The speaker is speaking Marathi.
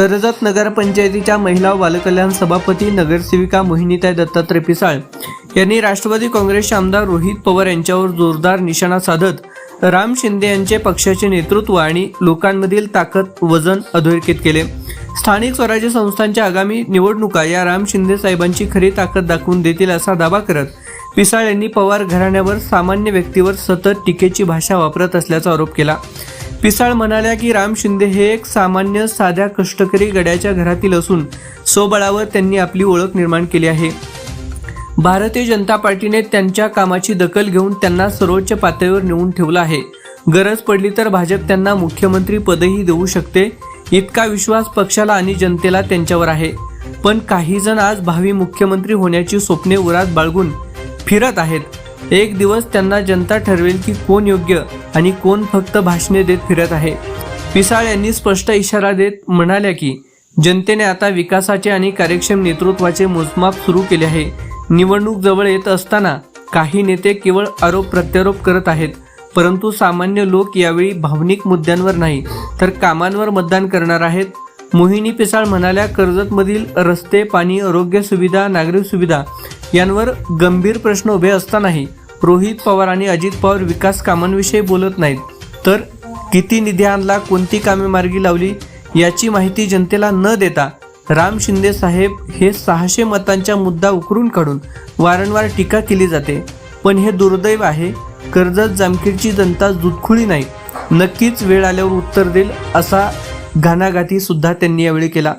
कर्जत नगरपंचायतीच्या महिला बालकल्याण सभापती नगरसेविका मोहिनीताई दत्तात्रय पिसाळ यांनी राष्ट्रवादी काँग्रेसचे आमदार रोहित पवार यांच्यावर जोरदार निशाणा साधत राम शिंदे यांचे पक्षाचे नेतृत्व आणि लोकांमधील ताकद वजन अधोरेखित केले. स्थानिक स्वराज्य संस्थांच्या आगामी निवडणुका या राम शिंदे साहेबांची खरी ताकद दाखवून देतील असा दावा करत पिसाळ यांनी पवार घराण्यावर सामान्य व्यक्तीवर सतत टीकेची भाषा वापरत असल्याचा आरोप केला. पिसाळ म्हणाल्या की राम शिंदे हे एक सामान्य साध्या कष्टकरी गड्याच्या घरातील असून स्वबळावर त्यांनी आपली ओळख निर्माण केली आहे. भारतीय जनता पार्टीने त्यांच्या कामाची दखल घेऊन त्यांना सर्वोच्च पातळीवर नेऊन ठेवलं आहे. गरज पडली तर भाजप त्यांना मुख्यमंत्री पदही देऊ शकते. इतका विश्वास पक्षाला आणि जनतेला त्यांच्यावर आहे. पण काही जण आज भावी मुख्यमंत्री होण्याची स्वप्ने उरात बाळगून फिरत आहेत. एक दिवस त्यांना जनता ठरवेल की कोण योग्य आणि कोण फक्त भाषणे देत फिरत आहे. पिसाळ यांनी स्पष्ट इशारा देत म्हणाल्या की जनतेने आता विकासाचे आणि कार्यक्षम नेतृत्वाचे मोजमाप सुरू केले आहे. निवडणूक जवळ येत असताना काही नेते केवळ आरोप प्रत्यारोप करत आहेत परंतु सामान्य लोक यावेळी भावनिक मुद्द्यांवर नाही तर कामांवर मतदान करणार आहेत. मोहिनी पिसाळ म्हणाल्या कर्जतमधील रस्ते पाणी आरोग्य सुविधा नागरिक सुविधा यांवर गंभीर प्रश्न उभे असतानाही रोहित पवार आणि अजित पवार विकास कामांविषयी बोलत नाहीत. तर किती निधी आणला कोणती कामे मार्गी लावली याची माहिती जनतेला न देता राम शिंदे साहेब हे सहाशे मतांचा मुद्दा उकरून काढून वारंवार टीका केली जाते. पण हे दुर्दैव आहे. कर्जत जामखेडची जनता दुधखुळी नाही. नक्कीच वेळ आल्यावर उत्तर देईल असा घाणाघाती सुद्धा त्यांनी यावेळी केला.